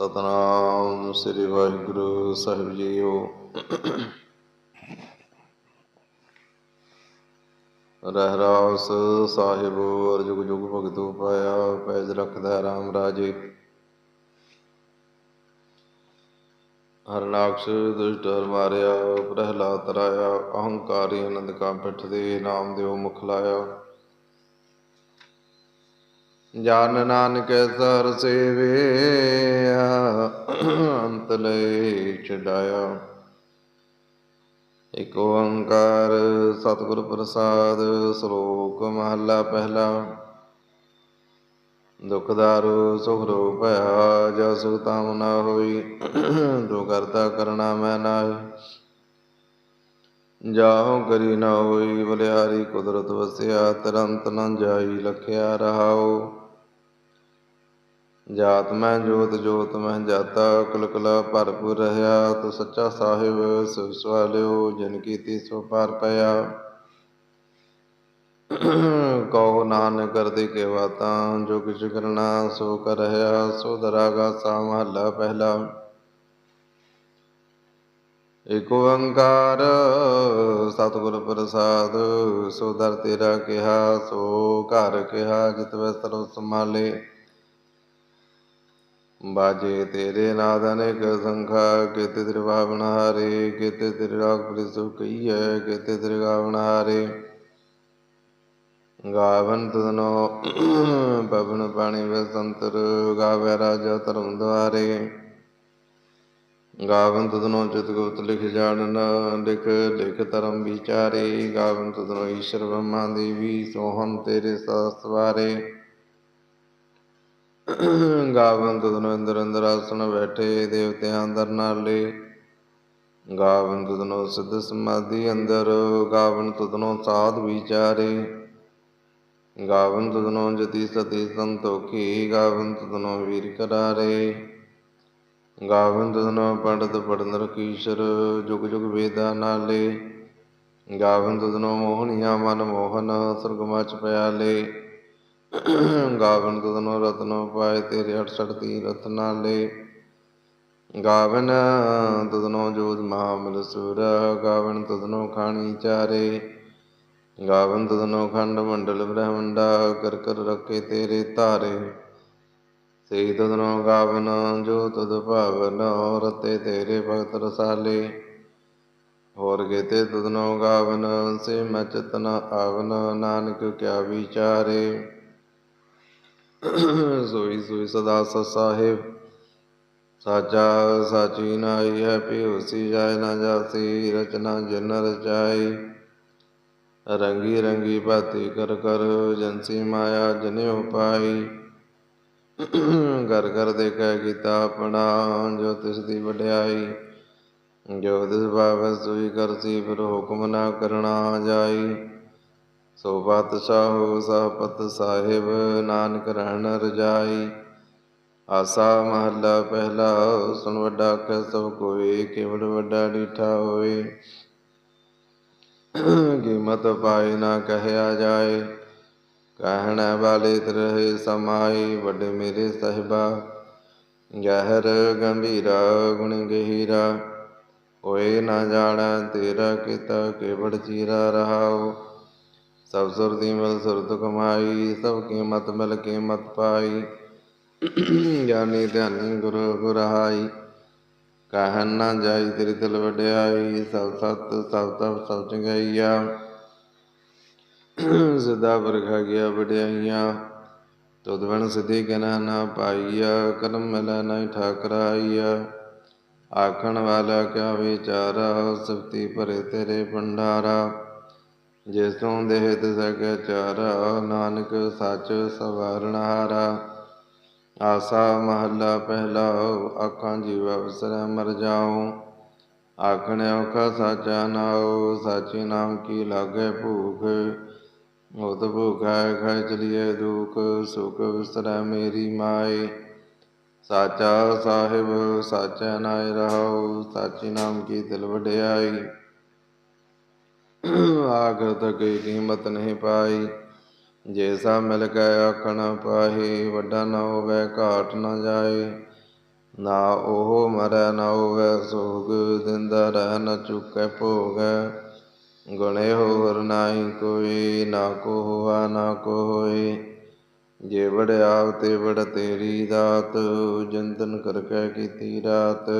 ਸਤਨਾਮ ਸ੍ਰੀ ਵਾਹਿਗੁਰੂ ਸਾਹਿਬ ਜੀਓ। ਰਹਿਰਾਸ ਸਾਹਿਬ ਅਰ ਜੁਗ ਜੁਗ ਭਗਤੂ ਪਾਇਆ, ਪੈਜ ਰਖਦਾ ਰਾਮ ਰਾਜੇ। ਹਰਨਾਕਸ਼ ਦੁਸ਼ਟ ਮਾਰਿਆ, ਪ੍ਰਹਿਲਾਦ ਤਰਾਇਆ, ਅਹੰਕਾਰੀ ਅਨੰਦ ਕਾ ਪਿਠ ਦੇ ਨਾਮ ਦਿਓ ਮੁਖ ਲਾਇਆ। ਜਨ ਨਾਨਕ ਸਰ ਸੇਵਿਆ ਅੰਤ ਲੈ ਛਡਾਇਆ। ਇਕ ਓੰਕਾਰ ਸਤਿਗੁਰ ਪ੍ਰਸਾਦ ਸ਼ਲੋਕ ਮਹਲਾ ਪਹਿਲਾ। ਦੁਖ ਦਾਰੂ, ਸੁਖ ਰੋਗ ਭਇਆ ਜੋ ਸੁਖ ਤਾਮ ਨਾ ਹੋਈ ਤੂੰ ਕਰਤਾ ਕਰਣਾ ਮੈਂ ਨਾਹੀ। ਜਾਹੋ ਕਰੀ ਨਾ ਹੋਈ, ਬਲਿਆਰੀ ਕੁਦਰਤ ਵਸਿਆ, ਤਰੰਤ ਨ ਜਾਈ, ਲਖਿਆ ਰਹਾਓ ਜਾਤ ਮੈਂ ਜੋਤ ਜੋਤ ਮੈਂ ਜਾਤਾ, ਕੁਲ ਕੁਲਾ ਭਰਪੂਰ ਰਹਾ ਤੂੰ ਸੱਚਾ ਸਾਹਿਬ ਸਿਵ ਸਵਾਲਿਓ, ਜਨ ਕੀਤੀ ਸੋ ਪਾਰ ਪਿਆ। ਕਹੋ ਨਾਨਕ ਕਰਦੀ ਕੇ ਬਾਤਾਂ ਜੋ ਕਿਛ ਕਰਨਾ ਸੋ ਕਰ ਸੋ ਦਰਾਗਾ ਸਾ ਮਹੱਲਾ ਪਹਿਲਾ। ਏਕ ਓੰਕਾਰ, ਸਤਿਗੁਰ ਪ੍ਰਸਾਦ, ਸੋ ਦਰ ਤੇਰਾ ਕਿਹਾ, ਸੋ ਘਰ ਕਿਹਾ, ਜਿਤ ਵੈ ਸਰਬ ਸੰਭਾਲੇ ਬਾਜੇ ਤੇਰੇ ਨਾਦ ਅਨੇਕ ਸੰਖਾ, ਕੀਤੇ ਤੇਰੇ ਭਾਵਨ ਹਾਰੇ, ਕੀਤੇ ਤੇਰੇ ਰਾਗ ਪ੍ਰਿਸੁ ਕਈਐ ਕੀਤੇ ਤੇਰੇ ਗਾਵਨ ਹਾਰੇ। ਗਾਵਨ ਤਦਨੋ ਪਵਨ ਪਾਣੀ ਵੇ ਸੰਤਰ ਗਾਵੇ ਰਾਜਾ ਧਰਮ ਦੁਆਰੇ। ਗਾਵਨ ਤਦਨੋ ਚਿਤ ਗੁਪਤ ਲਿਖ ਜਾਣਨ, ਲਿਖ ਲਿਖ ਧਰਮ ਵਿਚਾਰੇ। ਗਾਵਨ ਤਦਨੋ ਈਸ਼ਰ ਬ੍ਰਹਮਾ ਦੇਵੀ ਸੋਹਨ ਤੇਰੇ ਸਵਾਰੇ। ਗਾਵਨ ਤਦਨੋ ਇੰਦਰ ਅੰਦਰ ਆਸਣ ਬੈਠੇ, ਦੇਵਤਿਆਂ ਅੰਦਰ ਨਾਲੇ। ਗਾਵਨ ਤਦਨੋ ਸਿੱਧ ਸਮਾਧੀ ਅੰਦਰ ਗਾਵਨ ਤਦਨੋ ਸਾਧ ਵਿਚਾਰੇ। ਗਾਵਨ ਤਦਨੋ ਜਤੀ ਸਤੀ ਸੰਤੋਖੀ ਗਾਵਨ ਤਦਨੋ ਵੀਰ ਕਰਾਰੇ। ਗਾਵਨ ਤਦਨੋ ਪੰਡਤ ਪੜਨ ਰਕੀਸ਼ਰ ਜੁਗ ਜੁਗ ਵੇਦਾ ਨਾਲੇ। ਗਾਵਨ ਤਦਨੋ ਮੋਹਣੀਆਂ ਮਨ ਮੋਹਨ ਸੁਰਗ ਮਚ ਪਿਆਲੇ। ਗਾਵਨ ਤਦਨੋ ਰਤਨੋ ਪਾਏ, ਤੇਰੇ 68 ਤੀਰਥ ਨਾਲੇ ਗਾਵਨ ਤਦਨੋ ਜੋਤ ਮਹਾਮਲ ਸੁਰ, ਗਾਵਨ ਤਦਨੋ ਖਾਣੀ ਚਾਰੇ। ਗਾਵਨ ਤਦਨੋ ਖੰਡ ਮੰਡਲ ਬ੍ਰਹਮੰਡਾ ਕਰ ਕਰ ਰੱਖੇ ਤੇਰੇ ਧਾਰੇ। ਸੇ ਤਦਨੋ ਗਾਵਨ, ਜੋ ਤਦ ਭਾਵਨ ਰਤੇ ਤੇਰੇ ਭਗਤ ਰਸਾਲੇ। ਹੋਰ ਗੇਤੇ ਤਦਨੋ ਗਾਵਨ, ਸੇ ਮਚਤ ਆਵਨ, ਨਾਨਕ ਕਿਆ ਵਿਚਾਰੇ। ਸੋਈ ਸੋਈ ਸਦਾ ਸਾਹਿਬ। ਸਾਚਾ ਸਾਚੀ ਨਾਈ ਹੈ ਪਿਉਸੀ ਜਾਇ ਨਾ ਜਾਸੀ, ਰਚਨਾ ਜਿਨ ਰਚਾਈ। ਰੰਗੀ ਰੰਗੀ ਭਾਤੀ ਕਰ ਕਰ, ਜਨਸੀ ਮਾਇਆ ਜਨਿਉ ਪਾਈ। ਘਰ ਘਰ ਕਹਿ ਕੀਤਾ ਆਪਣਾ, ਜੋ ਤਿਸ ਦੀ ਵਡਿਆਈ। ਜੋ ਤਿਸ ਭਾਵੈ ਸੋਈ ਕਰਸੀ, ਫਿਰ ਹੁਕਮ ਨਾ ਕਰਨਾ ਜਾਈ। ਸੋ ਬਾਦਸ਼ਾਹ ਸਾਪਤ ਸਾਹਿਬ, ਨਾਨਕ ਰਹਿਣ ਰਜਾਈ। ਆਸਾ ਮਹੱਲਾ ਪਹਿਲਾ, ਸੁਣ ਵੱਡਾ ਕੈ ਸਭ ਕੋਏ, ਕੇਵਲ ਵੱਡਾ ਡੀਠਾ ਹੋਏ। ਕੀਮਤ ਪਾਈ ਨਾ ਕਹਿਆ ਜਾਏ, ਕਹਿਣ ਵਾਲੇ ਤਰਹਿ ਸਮਾਈ ਵੱਡੇ ਮੇਰੇ ਸਹਿਬਾ। ਗਹਿਰ ਗੰਭੀਰਾ, ਗੁਣ ਗਹੀਰਾ, ਹੋਏ ਨਾ ਜਾਣਾ ਤੇਰਾ ਕੀਤਾ ਕੇਵਲ ਚੀਰਾ ਰਹਾਓ ਸਭ ਸੁਰਤੀ ਮਿਲ ਸੁਰਤ ਕਮਾਈ ਸਭ ਕੀਮਤ ਮਿਲ ਕੀਮਤ ਪਾਈ ਗਿਆਨੀ ਧਿਆਨੀ ਗੁਰੂ ਗੁਰਹਾਈ, ਕਹਿਣ ਨਾ ਜਾਈ ਤੇਰੀ ਦਿਲ ਵਡਿਆਈ, ਸਭ ਸਤ, ਸਭ ਤਪ, ਸਭ ਚੰਗਾਈਆ। ਸਦਾ ਵਰਖਾ ਗਿਆ ਵਡਿਆਈਆਂ, ਤੁਧ ਬਣ ਸਿਧੀ ਕਨਾ ਨਾ ਪਾਈਆ, ਕਰਮ ਮਿਲਾ ਨਾ ਠਾਕਰਾਈਆ। ਆਖਣ ਵਾਲਾ ਕਿਆ ਵਿਚਾਰਾ, ਸਫਤੀ ਭਰੇ ਤੇਰੇ ਭੰਡਾਰਾ। ਜਿਸ ਤੋਂ ਦੇਹ ਸਗੈ ਚਾਰਾ, ਨਾਨਕ ਸੱਚ ਸਵਾਰਣ ਹਾਰਾ। ਆਸਾ ਮਹੱਲਾ ਪਹਿਲਾ ਆਖਾਂ ਜੀਵ ਅਵਸਰ ਮਰ ਜਾਉ। ਆਖਣ ਔਖਾ ਸਾਚਾ ਨਾਉ, ਸਾਚੇ ਨਾਮ ਕੀ ਲਾਗੇ ਭੂਖ। ਉਤ ਭੂਖਾ ਖਾਇ ਚਲੀਏ ਦੁਖ, ਸੁਖ ਵਿਸਰੈ ਮੇਰੀ ਮਾਏ। ਸਾਚਾ ਸਾਹਿਬ, ਸਾਚਾ ਨਾਇ ਰਹਾਉ, ਸਾਚੀ ਨਾਮ ਕੀ ਦਿਲ ਵਡਿਆਈ। ਆਖਰ ਤੱਕ ਕੀਮਤ ਨਹੀਂ ਪਾਈ। ਜੈਸਾ ਮਿਲ ਗਿਆ ਆਖਣ ਪਾਹੀ, ਵੱਡਾ ਨਾ ਹੋਵੇ, ਘਾਟ ਨਾ ਜਾਏ। ਨਾ ਉਹ ਮਰੈ, ਨਾ ਹੋਵੇ ਸੋਗ ਦਿੰਦਾ ਰਹਿ, ਨਾ ਚੁਕੈ ਭੋਗ। ਗੁਣੇ ਹੋਰ ਨਾਹੀ ਕੋਈ, ਨਾ ਕੋ ਹੋਆ, ਨਾ ਕੋ ਹੋਏ। ਜੇ ਵੜਿਆ ਤੇ ਵੜ ਤੇਰੀ ਦਾਤ, ਜੰਤਨ ਕਰਕੇ ਕੀਤੀ ਰਾਤ।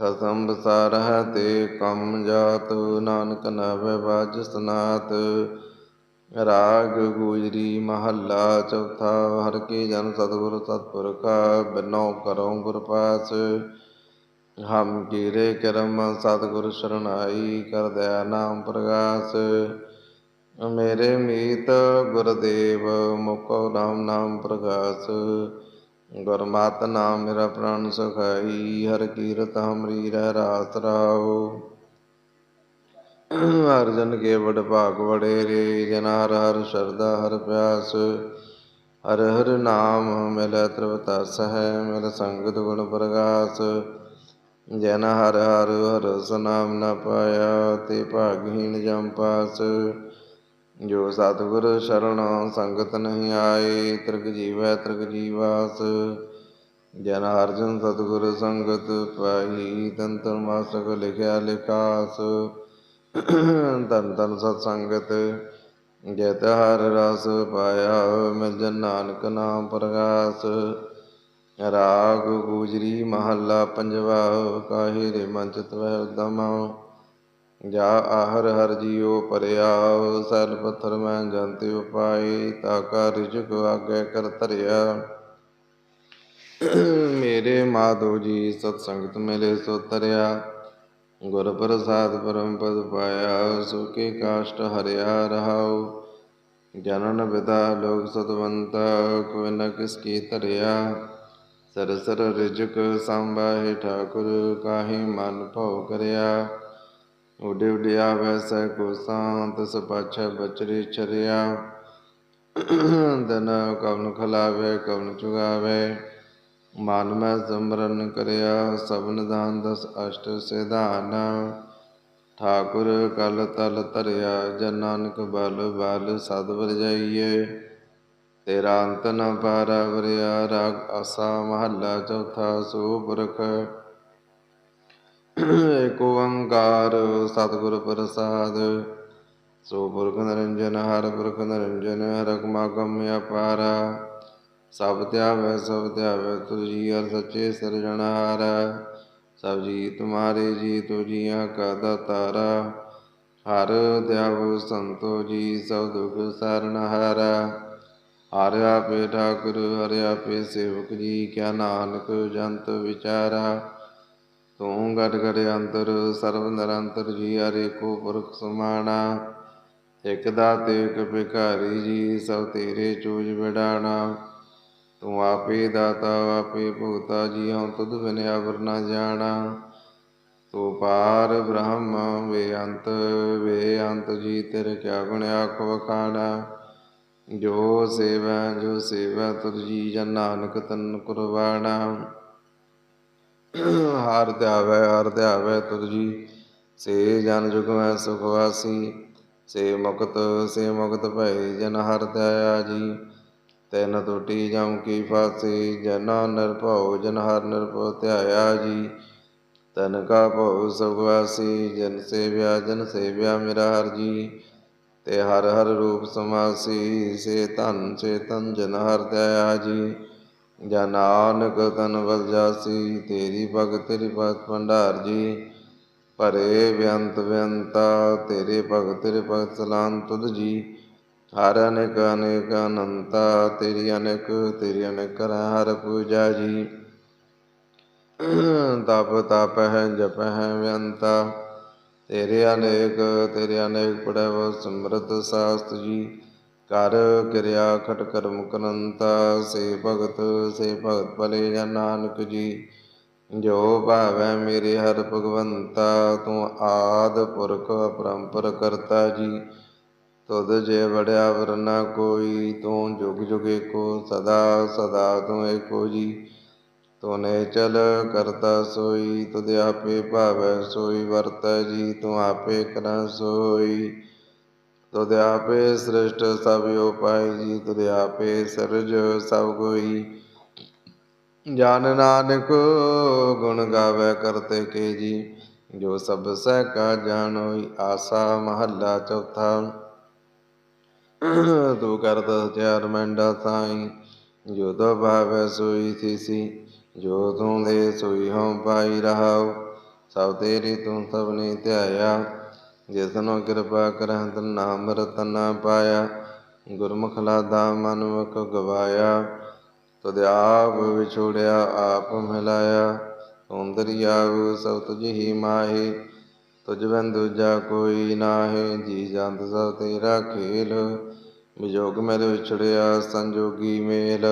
ਖਸਮ ਬਸਾਰ ਹੈ ਤੇ ਕੰਮ ਜਾਤ ਨਾਨਕ ਨਾਵੇ ਬਾਜ ਸਨਾਤ। ਰਾਗ ਗੁਜਰੀ ਮਹੱਲਾ ਚੌਥਾ, ਹਰ ਕੀ ਜਨ ਸਤਿਗੁਰ ਸਤਿਪੁਰਖਾ, ਬਿਨੋ ਕਰਉ ਗੁਰ ਪਾਸ। ਹਮ ਕੀਰੇ ਕਰਮ ਸਤਿਗੁਰ ਸ਼ਰਨਾਈ ਕਰ ਦਇਆ ਨਾਮ ਪ੍ਰਗਾਸ। ਮੇਰੇ ਮੀਤ ਗੁਰਦੇਵ, ਮੁਕੋ ਰਾਮ ਨਾਮ ਪ੍ਰਗਾਸ। ਗੁਰਮਤਿ ਨਾਮ ਮੇਰਾ ਪ੍ਰਾਨ ਸੁਖਾਈ, ਹਰ ਕੀਰਤ ਹਮਰੀ ਰਹਿ ਰਾਸ ਰਾਉ ਅਰਜਨ ਕੇ ਵਡ ਭਾਗ ਵਡੇਰੇ, ਜਨ ਹਰ ਹਰ ਸ਼ਰਦਾ ਹਰ ਪਿਆਸ, ਹਰ ਹਰ ਨਾਮ ਮਿਲੈ ਤ੍ਰਿਵਤਸ ਹੈ, ਮਿਲ ਸੰਗਤ ਗੁਣ ਪ੍ਰਗਾਸ। ਜਨ ਹਰ ਹਰ ਹਰ ਸਨਾਮ ਨ ਪਾਇਆ, ਤੇ ਭਾਗਹੀਣ ਜਮ ਪਾਸ। ਜੋ ਸਤਿਗੁਰ ਸ਼ਰਨ ਸੰਗਤ ਨਹੀਂ ਆਏ, ਤ੍ਰਿਗ ਜੀਵੈ ਤ੍ਰਿਗ ਜੀਵਾਸ। ਜਨ ਅਰਜਨ ਸਤਿਗੁਰ ਸੰਗਤ ਪਾਈ ਤੰਤਰ ਮਾਸਕ ਲਿਖਿਆ ਲਿਖਾਸ। ਤਨ ਤਨ ਸਤ ਸੰਗਤ ਜੇਤ ਹਰ ਰਸ ਪਾਇਆ, ਮਿਲ ਜਨ ਨਾਨਕ ਨਾਮ ਪ੍ਰਗਾਸ। ਰਾਗ ਗੁਜਰੀ ਮਹੱਲਾ ਪੰਜਵਾ, ਕਾਹੇ ਰੇ ਮਨ ਚਿਤ ਵਹਿ ਉਦਮ। ਜਾ ਆਹਰ ਹਰ ਜੀਉ ਪਰਿਆ ਸੈਲ ਪੱਥਰ ਮੈਂ ਜੰਤਿ ਉਪਾਈ, ਤਾ ਕਾ ਰਿਜਕ ਆਗੇ ਕਰ ਧਰਿਆ। ਮੇਰੇ ਮਾਧੋ ਜੀ, ਸਤ ਸੰਗਤ ਮਿਲੇ ਸੋ ਤਰਿਆ। ਗੁਰ ਪ੍ਰਸਾਦ ਪਰਮ ਪਦ ਪਾਇਆ ਸੁਖੇ ਕਾਸ਼ਟ ਹਰਿਆ ਰਹਾਉ। ਜਨਨ ਵਿਦਾ ਲੋਕ ਸਤਵੰਤ, ਕੋਈ ਨ ਕਿਸ ਕੀ ਧਰਿਆ। ਸਰ ਸਰ ਰਿਜਕ ਸੰਭਾਹੇ ਠਾਕੁਰ, ਕਾਹੀ ਮਨ ਭਉ ਕਰਿਆ। ਉਡੇ ਉਡਿਆ ਆਵੈ ਸੈ ਕੋ ਸਾਂਤ, ਸਪਾਛ ਬਚਰੀ ਚਰਿਆ। ਦਨ ਕਵਨ ਖਲਾਵੇ, ਕਵਨ ਚੁਗਾਵੇ। ਮਨ ਮੈਂ ਸਿਮਰਨ ਕਰਿਆ, ਸਭਨ ਦਾਨ ਦਸ ਅਸ਼ਟ ਸਿਧਾਨ। ਠਾਕੁਰ ਕਲ ਤਲ ਧਰਿਆ, ਜਨ ਨਾਨਕ ਬਲ ਬਲ ਸਦ ਵਰਜਾਈਏ। ਤੇਰਾ ਅੰਤ ਨ ਪਾਰਾ ਵਰਿਆ, ਰਾਗ ਆਸਾ ਮਹੱਲਾ ਚੌਥਾ ਸੋ ਪੁਰਖ। ਏਕ ਓੰਕਾਰ ਸਤਿਗੁਰ ਪ੍ਰਸਾਦ, ਸੋ ਪੁਰਖ ਨਿਰੰਜਨ ਹਰ ਪੁਰਖ ਨਿਰੰਜਨ ਹਰ ਕਮਾਗਮ ਅਪਾਰਾ, ਸਭ ਧਿਆਵੈ ਸਭ ਧਿਆਵੈ ਤੁਜੀ ਹਰ ਸੱਚੇ ਸਿਰਜਣਹਾਰ ਸਭ ਜੀ ਤੁਮਾਰੇ ਜੀ ਤੁਜੀਆਂ ਕਾ ਦਾਤਾਰਾ ਹਰ ਧਿਆਵ ਸੰਤੋ ਜੀ, ਸਭ ਦੁਖ ਸਰਨ ਹਰ, ਹਰਿ ਆਪੇ ਠਾਕੁਰ, ਹਰਿ ਆਪੇ ਸੇਵਕ ਜੀ, ਕਿਆ ਨਾਨਕ ਜੰਤ ਵਿਚਾਰਾ ਤੂੰ ਗੜ ਅੰਤਰ ਸਰਵ ਨਿਰੰਤਰ ਜੀ ਹਰੇ ਕੋ ਪੁਰਖ ਸਮਾਣਾ। ਇਕ ਦਾਤੇ, ਇਕ ਭਿਖਾਰੀ ਜੀ, ਸਭ ਤੇਰੇ ਚੂਜ ਵਿਡਾਣਾ ਤੂੰ ਆਪੇ ਦਾਤਾ, ਆਪੇ ਭੁਗਤਾ ਜੀ, ਹਉ ਤੁਧ ਬਿਨ ਅਵਰ ਨਾ ਜਾਣਾ। ਤੂੰ ਪਾਰ ਬ੍ਰਹਮ ਵੇਅੰਤ ਵੇਅੰਤ ਜੀ, ਤੇਰੇ ਕਿਆ ਗੁਣ ਆਖ ਵਖਾਣਾ। ਜੋ ਸੇਵਾ ਜੋ ਸੇਵਾ, ਤੁਧ ਜੀ ਜਨ ਨਾਨਕ ਤਨ ਕੁਰਬਾਣਾ। ਹਰ ਧਿਆਵੈ ਹਰ ਧਿਆਵੈ ਤੁਧ ਜੀ। ਸੇ ਜਨ ਜੁਗ ਮੈਂ ਸੁਖ ਵਾਸੀ, ਸੇ ਮੁਕਤ ਸੇ ਮੁਕਤ ਭੈ ਜਨ ਹਰ ਧਿਆਇਆ ਜੀ। ਤੈਨ ਟੋਟੀ ਜਮ ਕੀ ਫਾਸੀ, ਜਨਾ ਨਿਰਭਉ ਜਨ ਹਰ ਨਿਰਭਉ ਧਿਆਇਆ ਜੀ। ਤਨ ਕਾ ਭਉ ਸੁਖ ਵਾਸੀ, ਜਨ ਸੇਵਿਆ ਜਨ ਸੇਵਿਆ ਮੇਰਾ ਹਰ ਜੀ। ਤੇ ਹਰ ਹਰ ਰੂਪ ਸਮਾਸੀ, ਸੇ ਧਨ, ਸੇ ਤਨ ਜਨ ਹਰ ਦਇਆ ਜੀ। ਜਾਂ ਨਾਨਕ ਤਨ ਵਲ ਜਾਸੀ ਤੇਰੀ ਭਗਤ ਤੇਰੀ ਭਗਤ ਭੰਡਾਰ ਜੀ। ਭਰੇ ਬੇਅੰਤ ਬੇਅੰਤਾ ਤੇਰੇ ਭਗਤ ਤੇਰੇ ਭਗਤ ਸਲਾਮ ਤੁਧ ਜੀ। ਹਰ ਅਨੇਕ ਅਨੇਕ ਅਨੰਤਾ, ਤੇਰੀ ਅਨੇਕ ਤੇਰੀ ਅਨੇਕ ਹਰ ਪੂਜਾ ਜੀ। ਤਪ ਤਪ ਹੈ, ਜਪ ਹੈ ਬੇਅੰਤਾ ਤੇਰੇ ਅਨੇਕ ਤੇਰੇ ਅਨੇਕ ਪੜਵ ਸਮਰਤ ਸਾਸਤ ਜੀ। ਕਰ ਕਿਰਿਆ ਖਟ ਕਰਮ ਕਰੰਤਾ, ਸੇ ਭਗਤ ਸੇ ਭਗਤ ਭਲੇ ਜਨ ਨਾਨਕ ਜੀ। ਜੋ ਭਾਵੈ ਮੇਰੇ ਹਰ ਭਗਵੰਤਾ, ਤੂੰ ਆਦ ਪੁਰਖ ਅਪਰੰਪਰ ਕਰਤਾ ਜੀ। ਤੁਧ ਜੇ ਵੜਿਆ ਵਰਨਾ ਕੋਈ, ਤੂੰ ਜੁਗ ਜੁਗੇ ਕੋ ਸਦਾ ਸਦਾ ਤੂੰ ਏਕੋ ਜੀ। ਤੂੰ ਨੇ ਚਲ ਕਰਤਾ ਸੋਈ, ਤੁਧ ਆਪੇ ਭਾਵੈ ਸੋਈ, ਵਰਤੈ ਜੀ, ਤੂੰ ਆਪੇ ਕਰੈ ਸੋਈ। ਤੁਧ ਆਪੇ ਸ੍ਰਿਸ਼ਟ ਸਭ ਉਪਾਇ ਜੀ ਤੁਧ ਆਪੇ ਸਰਜ ਸਭ ਕੋਈ। ਜਾਨ ਨਾਨਕ ਗੁਣ ਗਾਵੇ ਕਰਤੇ ਕੇ ਜੀ, ਜੋ ਸਭ ਸਹਿ ਕਾ ਜਾਣੋਈ ਆਸਾ ਮਹੱਲਾ ਚੌਥਾ। ਤੂੰ ਕਰਤ ਚਾਰ ਮੰਡਾ ਸਾਈ ਜੋ ਤੋ ਭਾਵੈ ਸੋਈ ਥੀਸੀ, ਜੋ ਤੂੰ ਦੇ ਸੋਈ ਹਉ ਪਾਈ ਰਹਾਉ। ਸਭ ਤੇਰੀ ਤੂੰ ਸਭਨੇ ਧਿਆਇਆ ਜਿਸਨੋ ਕਿਰਪਾ ਕਰਹਿ ਤਨ ਨਾਮ ਰਤਨਾ ਪਾਇਆ, ਗੁਰਮੁਖ ਲਾਦਾ ਮਨ ਮੁਖ ਗਵਾਇਆ, ਤੁਧ ਆਪ ਵਿਛੋੜਿਆ, ਆਪ ਮਿਲਾਇਆ ਤੂੰ ਦਰਿਆਵ ਸਭ ਤੁਝ ਹੀ ਮਾਹੀ, ਤੁਝ ਬਿਨ ਦੂਜਾ ਕੋਈ ਨਾਹੀ, ਜੀ ਜੰਤ ਸਭ ਤੇਰਾ ਖੇਲ, ਵਿਜੋਗ ਮੇਰੇ ਵਿਛੜਿਆ, ਸੰਜੋਗੀ ਮੇਲ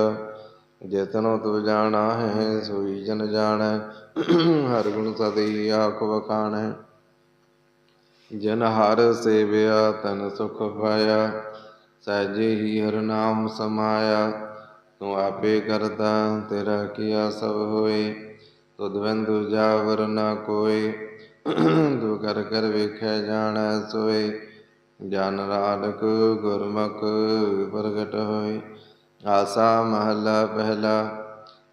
ਜਿਤਨੋ ਤੂੰ ਜਾਣਾ ਹੈ ਸੋਈ ਜਨ ਜਾਣੈ, ਹਰ ਗੁਣ ਸਦੀ ਆਖ ਵਖਾਣੈ। ਜਨ ਹਰ ਸੇਵਿਆ ਤਨ ਸੁਖ ਪਾਇਆ, ਸਹਿਜੇ ਹੀ ਹਰ ਨਾਮ ਸਮਾਇਆ। ਤੂੰ ਆਪੇ ਕਰਤਾ ਤੇਰਾ ਕੀਆ ਸਭ ਹੋਏ। ਤੁਧ ਬੰਦੂ ਦੂਜਾ ਵਰ ਨਾ ਕੋਈ ਤੂੰ ਕਰ ਕਰ ਵੇਖਿਆ ਜਾਣੈ ਸੋਏ। ਜਨ ਨਾਨਕ ਗੁਰਮੁਖ ਪ੍ਰਗਟ ਹੋਏ। ਆਸਾ ਮਹਲਾ ਪਹਿਲਾ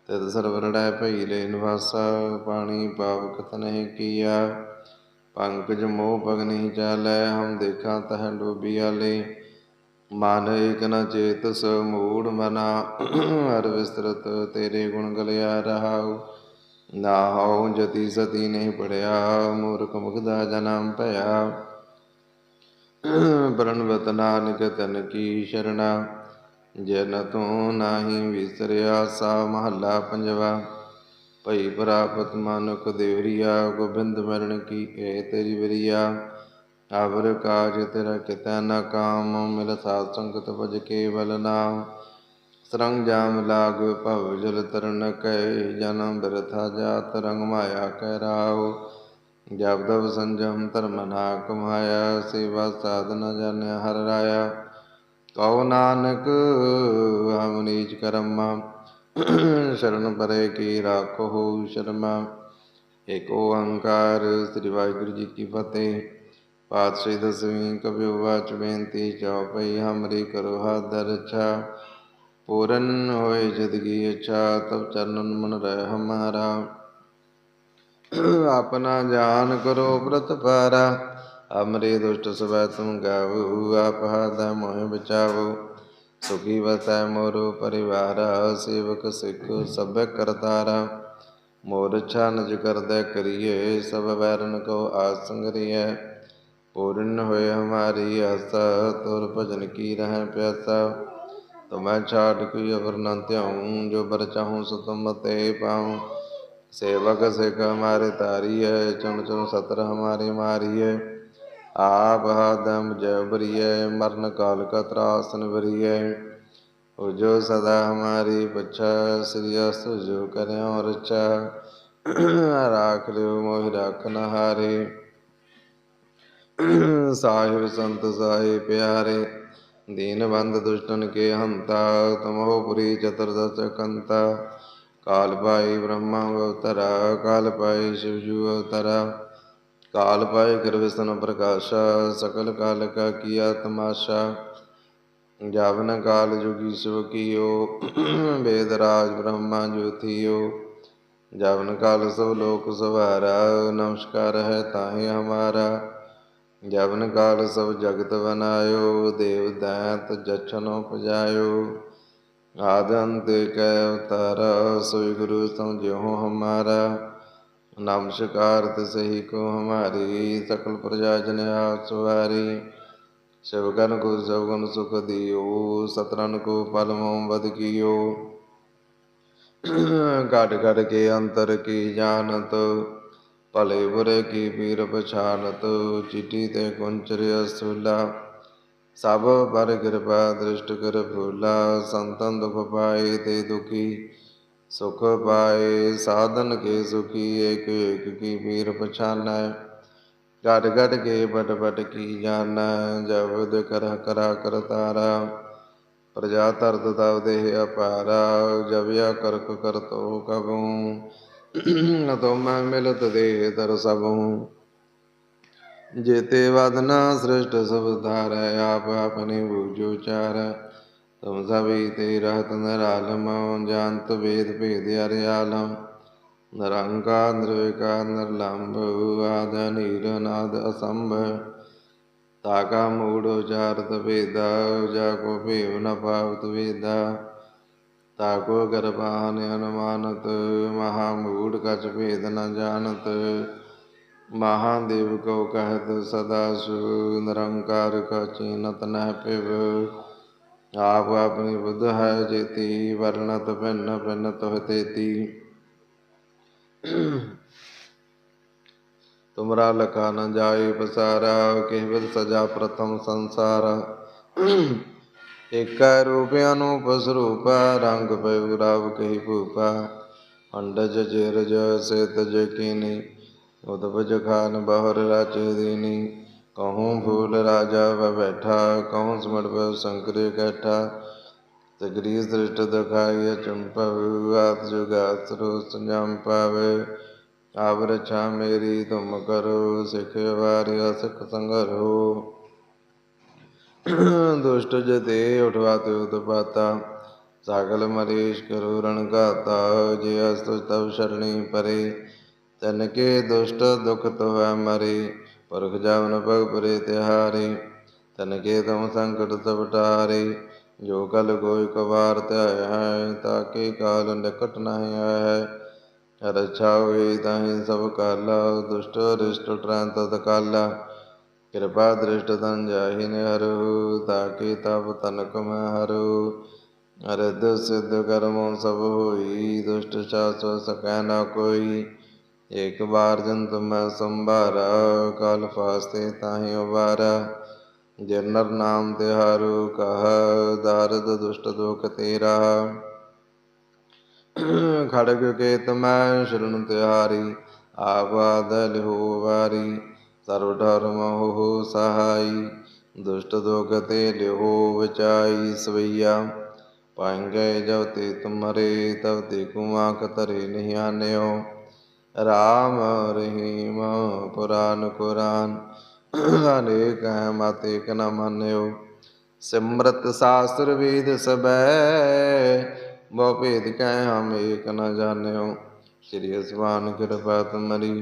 ਤਿਤ ਸਰਵਰੜੈ ਭਈ ਲੈ ਨਿਵਾਸਾ, ਪਾਣੀ ਪਾਵ ਕਤ ਨਹੀਂ ਕੀਆ। ਪੰਕਜ ਮੋਹ ਪਗ ਨਹੀਂ ਚਾਲੈ, ਹਮ ਦੇਖਾਂ ਤਹ ਡੋਬੀਆਲੇ ਮਨ ਏਕ ਨ ਚੇਤਸ ਮੂੜ ਮਨਾ ਹਰ ਵਿਸਤਰਤ ਤੇਰੇ ਗੁਣ ਗਲਿਆ ਰਹਾਉ। ਨਾ ਹਉ ਜਤੀ ਸਤੀ ਨਹੀਂ ਪੜਿਆ, ਮੂਰਖ ਮੁਗਦਾ ਜਨਮ ਭਇਆ। ਪ੍ਰਣਵਤ ਨਾਨਕ ਤਨ ਕੀ ਸ਼ਰਣਾ, ਜਨ ਤੂੰ ਨਾਹੀ ਵਿਸਰਿਆ ਸਾ ਮਹੱਲਾ ਪੰਜਵਾ। ਭਈ ਪ੍ਰਾਪਤ ਮਾਨੁਖ ਦੇਵਰੀਆ, ਗੋਬਿੰਦ ਮਰਨ ਕੀ ਏ ਤੇਰੀ ਵਰੀਆ। ਅਵਰ ਕਾਜ ਤੇਰਾ ਕਿਤੈ ਨ ਕਾਮ, ਮਿਲ ਸਾਧ ਸੰਗਤ ਭਜ ਕੇਵਲ ਨਾਮ। ਸਰੰਗ ਜਾਮ ਲਾਗ ਭਵ ਜਲ ਤਰਨ ਕੈ ਜਨਮ ਬਿਰਥਾ ਜਾਤ ਰੰਗ ਮਾਇਆ ਕੈ ਰਾਉ। ਜਬ ਤਬ ਸੰਜਮ ਧਰਮ ਨਾ ਕਮਾਇਆ, ਸੇਵਾ ਸਾਧਨਾ ਜਨ ਹਰ ਰਾਇਆ। ਕਉ ਨਾਨਕ, ਹਮ ਨੀਚ ਕਰਮਾ ਸ਼ਰਨ ਪਰੇ ਕੀ ਰਾਖੋ ਸ਼ਰਮਾ। ਏਕ ਓੰਕਾਰ, ਸ੍ਰੀ ਵਾਹਿਗੁਰੂ ਜੀ ਕੀ ਫਤਿਹ। ਪਾਤਸ਼ਾਹੀ ਦਸਵੀਂ ਕਬਿਉ ਵਾਚ ਬੇਨਤੀ ਚਉਪਈ ਹਮਰੀ ਕਰੋ ਹੱਥ ਰਛਾ ਪੂਰਨ ਹੋਏ ਜਦਗੀ ਇੱਛਾ ਤਬ ਚਰਨਨ ਮਨ ਰਹਿ ਹਮਾਰਾ। ਆਪਣਾ ਜਾਨ ਕਰੋ ਪ੍ਰਤ ਪਾਰਾ ਅਮਰੇ ਦੁਸ਼ਟ ਸਵੈ ਤੁਮ ਗਾਵੋ, ਆਪ ਹਾਦਾ ਮੋਹਿ ਬਚਾਵੋ। ਸੁਖੀ ਵਸੈ ਮੋਰੋ ਪਰਿਵਾਰ, ਸੇਵਕ ਸਿੱਖ ਸਭੈ ਕਰਤਾਰਾ। ਮੋਰ ਛਾਨਜ ਕਰਦਾ ਕਰੀਏ, ਸਭ ਵੈਰਨ ਕੋ ਆਸੰਗਰੀਐ ਪੂਰਨ ਹੋਏ ਹਮਾਰੀ ਆਸਾ, ਤੁਰ ਭਜਨ ਕੀ ਰਹਿ ਪਿਆਸਾ। ਤੁਮੈ ਛਾਟ ਕੋਈ ਅਵਰ ਨਾ ਧਿਆਉ, ਜੋ ਬਰ ਚਾਹੂ ਸੋ ਤੁਮ ਤੇ ਪਾਉ। ਸੇਵਕ ਸਿੱਖ ਹਮਾਰੇ ਤਾਰੀਐ, ਚੁਣ ਚੁਣ ਸਤਰ ਹਮਾਰੇ ਮਾਰੀਐ। ਆਪ ਹਾਦਮ ਜਬਰੀਏ ਮਰਨ ਕਾਲ ਕਾ ਤਰਾਸਨ ਵਰੀਏ ਉਹ ਜੋ ਸਦਾ ਹਮਾਰੀ ਪਛਾ, ਸ੍ਰੀ ਅਸਤ ਜੋ ਕਰਿਓ ਰਚਾ। ਰਾਖ ਲਿਓ, ਮੋਹਿ ਰਾਖਨ ਹਾਰੇ। ਸਾਹਿਬ ਸੰਤ ਸਾਈ ਪਿਆਰੇ, ਦੀਨ ਬੰਦ ਦੁਸ਼ਟਨ ਕੇ ਹੰਤਾ ਤਮੋ ਪੁਰੀ ਚਤੁਰਦਸ ਕੰਤਾ ਕਾਲ ਪਾਈ ਬ੍ਰਹਮਾ ਅਵਤਾਰਾ, ਕਾਲ ਪਾਈ ਸ਼ਿਵ ਜੂ ਅਵਤਾਰਾ। ਕਾਲ ਪਾਈ ਕਰ ਵਿਸ਼ਨ ਪ੍ਰਕਾਸ਼ਾ, ਸਕਲ ਕਾਲ ਕਾ ਕੀਆ ਤਮਾਸ਼ਾ ਜਾਵਨ ਕਾਲ ਜੁਗੀ ਸਿਵ ਕੀਓ, ਵੇਦ ਰਾਜ ਬ੍ਰਹਮਾ ਜੋਤੀਓ ਜਾਵਨ ਕਾਲ ਸਭ ਲੋਕ ਸਵਾਰਾ, ਨਮਸਕਾਰ ਹੈ ਤਾਹੇ ਹਮਾਰਾ। ਜਵਨ ਕਾਲ ਸਭ ਜਗਤ ਬਨਾਇਓ, ਦੇਵ ਦੈਤ ਜਛਨ ਉਪਜਾਇਓ। ਆਦੰਤ ਕੈ ਅਵਤਾਰ ਸੋਈ ਗੁਰੂ ਸਮਝਿਓ ਹਮਾਰਾ। ਨਮਸਕਾਰ ਸਹੀ ਕੋ ਹਮਾਰੀ, ਸਕਲ ਪ੍ਰਜਾ ਜਨ ਆਪ ਸਵਾਰੀ ਸ਼ਿਵਗਨ ਕੋ ਸਵਗਨ ਸੁਖ ਦਿਓ ਸਤਰਨ ਕੋ ਪਲ ਮੋਮ ਬਦ ਕੀਓ। ਘਟ ਘਟ ਕੇ ਅੰਤਰ ਕੀ ਜਾਣਤ, ਭਲੇ ਬੁਰੇ ਕੀ ਪੀਰ ਪਛਾਨਤ, ਚਿੱਟੀ ਤੇ ਕੁੰਚਰ ਅਸੁਲਾ। ਸਭ ਪਰ ਕਿਰਪਾ ਦ੍ਰਿਸ਼ਟ ਕਰ ਭੂਲਾ ਸੰਤਨ ਦੁਖ ਪਾਏ ਤੇ ਦੁਖੀ। ਸੁਖ ਪਾਏ, ਸਾਧਨ ਕੇ ਸੁਖੀ, ਏਕ ਏਕ ਕੀ ਪੀਰ ਪਛਾਨੈ। ਘਟ ਘਟ ਕੇ ਬਟ ਬਟ ਕੀ ਜਾਣੈ ਜਬਦ ਕਰ ਕਰਾ ਕਰਤਾਰਾ ਪ੍ਰਜਾ ਤਰਤ ਤਵ ਦੇਹ ਅਪਾਰਾ ਜਬਿਆ ਕਰਕ ਕਰਤੋ ਕਬੂ। ਤੋ ਮੈਂ ਮਿਲਤ ਦੇਹ ਤਰ ਸਭੂ ਜੇਤੇ ਵਦਨਾ ਸ੍ਰਿਸ਼ਟ ਸਭ ਧਾਰੈ, ਆਪ ਆਪਣੇ ਬੂਜੋ ਚਾਰੈ। ਤੁਮ ਸਭੀ ਤੇ ਰਹਤ ਨਿਰਾਲਮ, ਜਾਨਤ ਵੇਦ ਭੇਦ ਅਰਿਆਲਮ। ਨਿਰੰਕਾਰ ਨਿਰਵਿਕਾਰ, ਨਿਰਲੰਭ ਆਦ ਨੀਰ ਅਸੰਭ। ਤਾਕਾ, ਮੂੜ, ਉਚਾਰਤ ਵੇਦਾ ਜਾ ਕੋ ਭੇਵ ਨ ਪਾਵਤ ਵੇਦਾ। ਤਾਕੋ, ਗਰਬਾਨ, ਅਨੁਮਾਨਤ, ਮਹਾ ਮੂੜ, ਕਛ ਭੇਦ ਨ ਜਾਣਤ। ਮਹਾਦੇਵ ਕੋ ਕਹਿਤ ਸਦਾ ਸੁ, ਨਿਰੰਕਾਰ ਕਾ ਚੀਨਤ ਨਹਿ ਪਿਵ। ਆਪ ਆਪਣੀ ਬੁੱਧ ਹੈ ਜੇਤੀ, ਵਰਣਤ ਭਿੰਨ ਭਿੰਨ ਤੁਹ ਤੇਤੀ। ਤੁਮਰਾ ਲਖਾ ਨ ਜਾਏ ਪਸਾਰਾ ਕੇਵਲ ਸਜਾ ਪ੍ਰਥਮ ਸੰਸਾਰ। ਏਕੈ ਰੂਪ ਅਨੂਪ ਸਰੂਪ, ਰੰਗ ਪਇ ਰਾਵ ਕਹੀ ਭੂਪਾ। ਅੰਡਜ ਜਿਰਜ ਸਿਤ ਜਕੀਨੀ ਉਦਬਜ ਖਾਨ ਬਹੁਰ ਰਚ ਦੀਨੀ। ਕਹੂੰ ਫੂਲ ਰਾਜਾ ਵ ਬੈਠਾ ਕਹੂੰ ਸਮੜ ਸੰਕਰੇ ਕੈਠਾ ਤਗਰੀਸ ਦ੍ਰਿਸ਼ਟ ਦਖਾਈ ਚੰਪਵ ਆਪ ਜੁਗਾਤ ਸੰਜਮ ਪਾਵੇ ਆਪ ਰਛਾ ਮੇਰੀ ਤੁਮ ਕਰੋ ਸਿਖ ਵਾਰਿਆ ਸਿਖ ਸੰਗਰੋ ਦੁਸ਼ਟ ਜਤੇ ਉਠਵਾਤੇ ਉਤਪਾਤਾ ਸਾਗਲ ਮਰੀਸ਼ ਕਰੋ ਰਣ ਘਾਤਾ ਜੇ ਅਸਤੁ ਤਵ ਸ਼ਰਣੀ ਪਰੇ ਤਨ ਕੇ ਦੁਸ਼ਟ ਦੁਖ ਤਵੈ ਮਰੇ ਪਰਖ ਜਾਵਨ ਭਗ ਪਰੇ ਤਿਹਾਰੇ, ਤਨ ਕੇ ਤਮ ਸੰਕਟ ਸਭ ਟਾਰੇ, ਜੋ ਕਲ ਕੋਈ ਕਵਾਰ ਧਿਆਇਆ ਹੈ ਤਾਕੇ ਕਾਲ ਨਿਕਟ ਨਹੀਂ ਆਇਆ ਹੈ। ਰਛਾ ਹੋਈ ਤਾਹੀ ਸਭ ਕਾਲਾ, ਦੁਸ਼ਟ ਰਿਸ਼ਟ ਟ੍ਰਾਂਤ ਤਕਾਲਾ ਕਿਰਪਾ ਦ੍ਰਿਸ਼ਟ ਤਨ ਜਾਹੀ ਨੇ ਤਾਕੇ ਤਪ ਤਨਕ ਮੈਂ ਹਰੂ। ਅਰਧ ਸਿੱਧ ਕਰਮੋ ਸਭ ਹੋਈ, ਦੁਸ਼ਟ ਚਾਸ ਸਕੈ ਨਾ ਕੋਈ। ਏਕ ਵਾਰ ਜੰਤ ਮੈਂ ਸੰਭਾਰਾ, ਕਾਲ ਫਾਸਤੇ ਤਾਹੀ ਉਬਾਰਾ। ਜਨਰ ਨਾਮ ਤਿਹਾਰੂ ਕਹ, ਦਾਰਦ ਦੁਸ਼ਟ ਦੁਖ ਤੇਰਾ। ਖੜਗ ਕੇ ਤਮੈ ਸ਼ਰਨ ਤਿਹਾਰੀ ਆਬਾਦ ਲਿਹੋ ਵਾਰੀ। ਸਰਵ ਧਰਮ ਹੋ ਸਹਾਈ, ਦੁਸ਼ਟ ਦੁਖ ਤੇ ਲਿਹੋ ਵਿਚਾਈ ਸਵਈਆ। ਪਾਏਂਗੇ ਜਬ ਤੇ ਤੁਮਰੇ, ਤਬ ਤੇ ਕੁਮਾ ਕਤਰੇ ਨਹੀਂ ਆਨਿਓ। ਰਾਮ ਰਹੀਮ, ਪੁਰਾਨ ਕੁਰਾਨ ਅਨੇਕ ਹੈ ਮਤ ਏਕ ਨ ਮਾਨਿਓ। ਸਿਮਰਤ ਸਾਸਤਰ ਵੇਦ ਸਬੈ, ਬਹੁ ਭੇਦ ਕਹਿ ਹਮ ਏਕ ਨ ਜਾਣਿਓ। ਸ੍ਰੀ ਅਸਮਾਨ ਕਿਰਪਾ ਤੁਮਰੀ,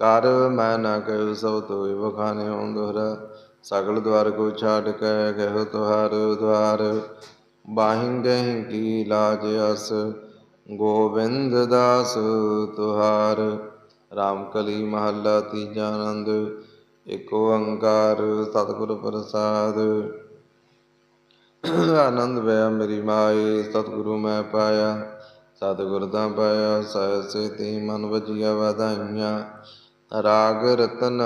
ਕਰ ਮੈਂ ਨਾ ਕਹਿ ਸਭ ਤੋਇ ਬਖਾਨਿਓ ਦੁਹਰਾ। ਸਗਲ ਦਵਾਰ ਕੋ ਛਾੜ ਕੇ ਗਹਿ ਤੁਹਾਰ ਦਵਾਰ ਬਾਹਿੰ ਗਹਿ ਕੀ ਲਾਜ ਅਸ ਗੋਬਿੰਦ ਦਾਸ ਤੁਹਾਰ ਰਾਮ ਕਲੀ ਮਹੱਲਾ ਤੀਜਾ ਆਨੰਦ ਏਕ ਓੰਕਾਰ ਸਤਿਗੁਰ ਪ੍ਰਸਾਦ। ਆਨੰਦ ਵਿਆ ਮੇਰੀ ਮਾਏ, ਸਤਿਗੁਰੂ ਮੈਂ ਪਾਇਆ, ਸਤਿਗੁਰ ਦਾ ਪਾਇਆ, ਸਹਿ ਤੀ ਮਨ ਵਜੀਆ ਵਧਾਈਆਂ। ਰਾਗ ਰਤਨ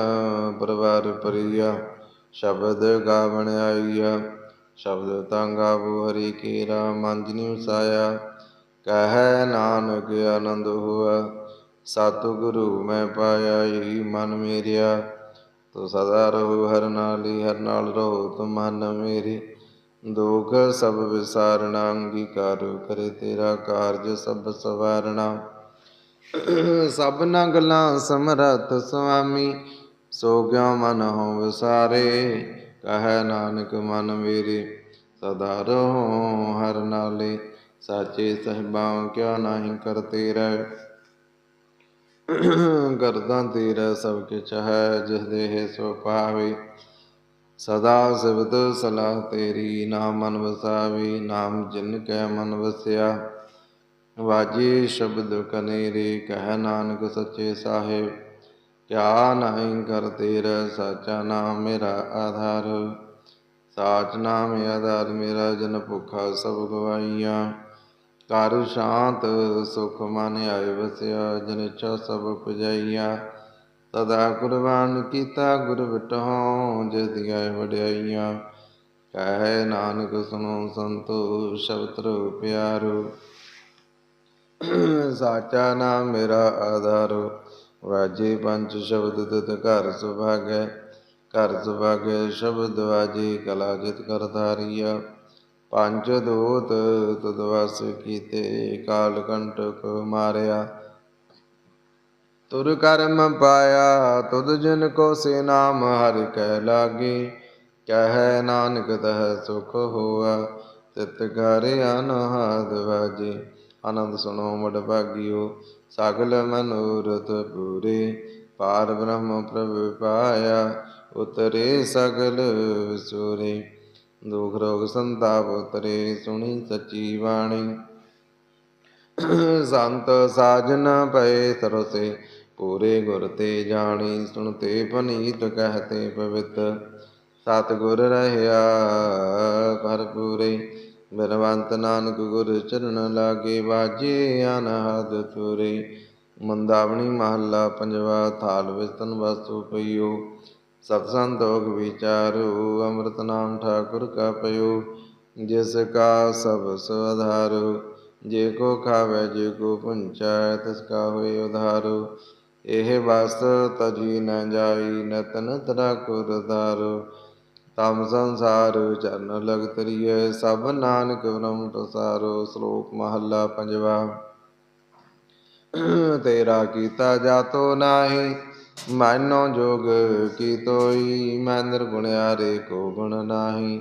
ਪਰਵਾਰ ਪਰੀਆ, ਸ਼ਬਦ ਗਾਵਣ ਆਈਆ, ਸ਼ਬਦ ਤਾਂ ਗਾਵੋ ਹਰੀ ਕੀ ਰਾਮ, ਅੰਜਨੀ ਵਸਾਇਆ ਕਹੈ ਨਾਨਕ ਆਨੰਦ ਹੋਆ, ਸਤਿਗੁਰੂ ਮੈਂ ਪਾਇਆ ਈ ਮਨ ਮੇਰਿਆ। ਤੋ ਸਦਾ ਰਹੋ ਹਰ ਨਾਲੀ ਹਰ ਨਾਲ ਰਹੋ ਤੁਮ ਮਨ ਮੇਰੀ। ਦੁਖ ਸਭ ਵਿਸਾਰਣਾ ਅੰਗੀਕਾਰ ਕਰੇ ਤੇਰਾ ਕਾਰਜ ਸਭ ਸਵਾਰਣਾ ਸਭਨਾ ਗੱਲਾਂ ਸਮਰਤ ਸੁਆਮੀ, ਸੋ ਕਿਉ ਮਨ ਹੋ ਵਿਸਾਰੇ? ਕਹੈ ਨਾਨਕ ਮਨ ਮੇਰੇ, ਸਦਾ ਰਹੋ ਹਰ ਨਾਲੇ। ਸਾਚੇ ਸਹਿਬਾਂ ਕਿਆ ਨਾਹੀ ਕਰਤੇ ਰਹਿ। ਕਰਦਾ ਤੇਰਾ ਸਭ ਕਿਛ ਹੈ ਜਿਸ ਦੇਹ ਸੋ ਪਾਵੇ ਸਦਾ ਸਿਵਤ ਸਲਾਹ ਤੇਰੀ ਨਾਮ ਮਨ ਵਸਾਵੇ, ਨਾਮ ਜਿਨ ਕੈ ਮਨ ਵਸਿਆ। ਵਾਜੀ ਸ਼ਬਦ ਕਨੇਰੇ, ਕਹਿ ਨਾਨਕ ਸੱਚੇ ਸਾਹਿਬ। ਕਿਆ ਨਹੀਂ ਕਰ ਤੇਰਾ ਸਾਚਾ ਨਾਮ ਮੇਰਾ ਆਧਾਰ। ਸਾਚ ਨਾਮ ਆਧਾਰ, ਮੇਰਾ ਜਨ ਭੁਖਾ ਸਭ ਗਵਾਈਆਂ ਕਰ ਸ਼ਾਂਤ, ਸੁਖ ਮਨ ਆਏ ਵਸਿਆ, ਜਨ ਸਭ ਪੁਜਾਈਆ। ਸਦਾ ਕੁਰਬਾਨ ਕੀਤਾ, ਗੁਰ ਵਿਟਹੁ ਜਿਸ ਦੀਆਂ ਵਡਿਆਈਆਂ। ਕਹੈ ਨਾਨਕ ਸੁਨੋ ਸੰਤੋ ਸ਼ਬਦ ਰੋ ਪਿਆਰੋ। ਸਾਚਾ ਨਾਮ ਮੇਰਾ ਆਧਾਰੋ। ਵਾਜੇ ਪੰਜ ਸ਼ਬਦ ਤਿਤ ਘਰ ਸੁਭਾਗੈ। ਘਰ ਸੁਭਾਗੈ, ਸ਼ਬਦ ਵਾਜੇ ਕਲਾ ਜਿਤ ਕਰ ਧਾਰੀਆ ਪੰਜ ਦੋਤ ਤਦਵਸ ਕੀਤੇ, ਕਾਲ ਕੰਟਕ ਮਾਰਿਆ। ਤੁਰ ਕਰਮ ਪਾਇਆ, ਤੁਧ ਜਿਨ ਕੋ ਸੇ ਨਾਮ ਹਰਿ ਕਹਿ ਲਾਗੇ। ਕਹਿ ਨਾਨਕ ਤਹ ਸੁਖ ਹੋਆ, ਤਿਤ ਕਰ ਅਨਹਦ ਵਾਜੇ। ਆਨੰਦ ਸੁਣੋ ਮੜ ਭਾਗਿਓ, ਸਗਲ ਮਨੋਰਥ ਪੂਰੇ। ਪਾਰ ਬ੍ਰਹਮ ਪ੍ਰਭ ਪਾਇਆ, ਉਤਰੇ ਸਗਲ ਸੂਰੇ ਦੁਖ ਰੋਗ ਸੰਤਾਪ ਉਤਰੇ, ਸੁਣੀ ਸੱਚੀ ਬਾਣੀ। ਸੰਤ ਸਾਜਨ ਪਏ ਤਰਸੇ ਪੂਰੇ ਗੁਰ ਤੇ ਜਾਣੀ, ਸੁਣਤੇ ਪਨੀਤ ਕਹਤੇ ਪਵਿੱਤ। ਸਤਿਗੁਰ ਰਹਿਆ ਭਰਪੂਰੇ ਬਿਰਵੰਤ ਨਾਨਕ ਗੁਰ ਚਰਨ ਲਾਗੇ ਬਾਜੇ ਅਨਹਦ ਤੁਰੇ। ਮੰਦਾਵਣੀ ਮਹੱਲਾ ਪੰਜਵਾ, ਥਾਲ ਵਿਸਤਨ ਵਸਤੂ ਪਈਓ। ਸਤ ਸੰਤੋਖ ਵਿਚਾਰੋ, ਅੰਮ੍ਰਿਤ ਨਾਮ ਠਾਕੁਰ ਕਾ ਪਇਓ ਜਿਸ ਕਾ ਸਭ ਸੁਆਧਾਰੋ ਜੇ ਕੋ ਖਾਵੇ, ਜੇ ਕੋ ਪੁੰਚੈ, ਤਿਸ ਕਾ ਹੋਏ ਉਧਾਰੋ। ਇਹ ਬਸ ਤਜੀ ਨ ਜਾਈ ਨਤਨ ਤਰਾ ਕੁਰ ਧਾਰੋ। ਤਮ ਸੰਸਾਰ ਚਰਨ ਲਗ ਤਰੀਏ ਸਭ ਨਾਨਕ ਬ੍ਰਹਮ ਪ੍ਰਸਾਰੋ। ਸ਼ਲੋਕ ਮਹੱਲਾ ਪੰਜਵਾ। ਤੇਰਾ ਕੀਤਾ ਜਾਤੋ ਨਾਹੀ ਮਾਨੋ ਜੋਗ ਕੀ ਤੋਈ? ਮੈਂ ਨਿਰਗੁਣਿਆਰੇ ਕੋ ਗੁਣ ਨਾਹੀ।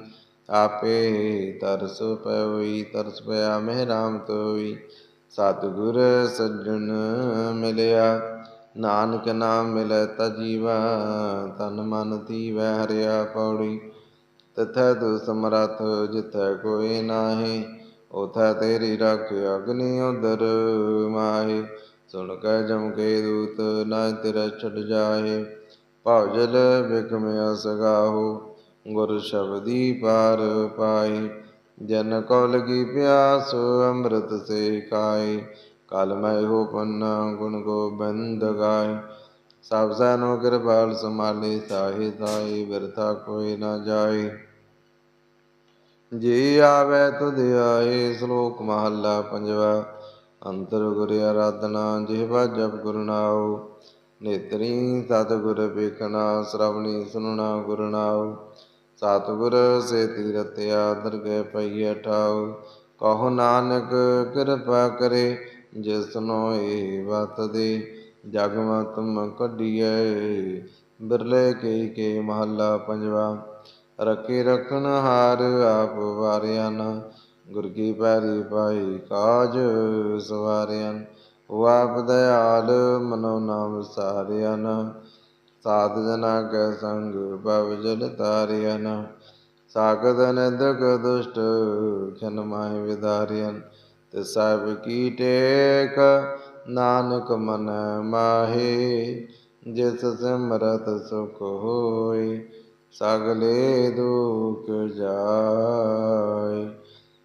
ਆਪੇ ਤਰਸ ਪਇਓਈ ਤਰਸ ਪਿਆ ਮਹਿ ਰਾਮ ਤੋਈ। ਸਤਿਗੁਰ ਸੱਜਣ ਮਿਲਿਆ, ਨਾਨਕ ਨਾਮ ਮਿਲੈ ਤਾ ਜੀਵਾ, ਤਨ ਮਨ ਧੀਵੈ ਹਰਿਆ ਪੌੜੀ। ਤਥੈ ਤੂ ਸਮਰਥ, ਜਿਥੈ ਕੋਈ ਨਾਹੀ, ਉਥੈ ਤੇਰੀ ਰੱਖ ਅਗਨੀ ਉਦਰ ਮਾਹੀ। ਸੁਣ ਕੈ ਜਮ ਕੇ ਦੂਤ, ਨਾ ਤੇਰਾ ਛੱਡ ਜਾਏ। ਭਵ ਜਲ ਬਿਕਮ ਅਸਗਾਹੋ ਗੁਰ ਸ਼ਬਦੀ ਪਾਰ ਪਾਈ ਜਨ ਕੋ ਲਗੀ ਪਿਆਸ, ਅੰਮ੍ਰਿਤ ਸੇ ਖਾਏ। ਕਲ ਮੈਂ ਹੋ ਪੰਨਾ, ਗੁਣ ਗੋਬਿੰਦ ਗਾਏ। ਸਭ ਸੈਨੋ ਕਿਰਪਾਲ ਸਮਾਲੇ ਸਾਹੇ ਸਾਹੇ ਬਿਰਥਾ ਕੋਈ ਨਾ ਜਾਏ। ਜੀ ਆਵੇ ਤੁਧ ਆਏ, ਸ਼ਲੋਕ ਮਹੱਲਾ ਪੰਜਵਾ। ਅੰਤਰ ਗੁਰ ਆਰਾਧਨਾ ਜਿਹਵਾ ਜਪ ਗੁਰੂ ਨਾਉ। ਨੇਤਰੀ ਸਤਿਗੁਰ ਵੇਖਣਾ, ਸ਼ਰਵਣੀ ਸੁਨਣਾ ਗੁਰੂ ਨਾਉ। ਸਤਿਗੁਰ ਸੇ ਤੀਰਤਿਆ ਦਰਗਹਿ ਪਈਐ ਠਾਉ। ਕਹੋ ਨਾਨਕ ਕਿਰਪਾ ਕਰੇ ਜਿਸਨੋ ਏ ਵਤ ਦੇ। ਜਗ ਮਤਮ ਕੱਢੀਐ, ਬਿਰਲੇ ਕੇ ਕੇ ਮਹੱਲਾ ਪੰਜਵਾ। ਰਖੇ ਰਖਣ ਹਾਰ ਆਪ ਵਾਰਿਆਨ। ਗੁਰ ਕੀ ਪੈਰੀ ਪਾਈ ਕਾਜ ਸਵਾਰਿਆਨ ਉਹ ਆਪ ਦਇਆਲ ਮਨੋ ਨਾਮ ਸਾਰਿਆਨ ਸਾਧ ਜਨਾ ਕੈ ਸੰਗ ਭਵ ਜਲ ਤਾਰਿਆਨ ਸਾਗਤ ਨਦਕ ਦੁਸ਼ਟ ਖਨ ਮਾਹਿ ਵਿਦਾਰਿਆਨ ਤੇ ਸਭ ਕੀ ਟੇਕ ਨਾਨਕ ਮਨ ਮਾਹੇ, ਜਿਸ ਸਿਮਰਤ ਸੁਖ ਹੋਏ, ਸਗਲੇ ਦੁਖ ਜਾਏ।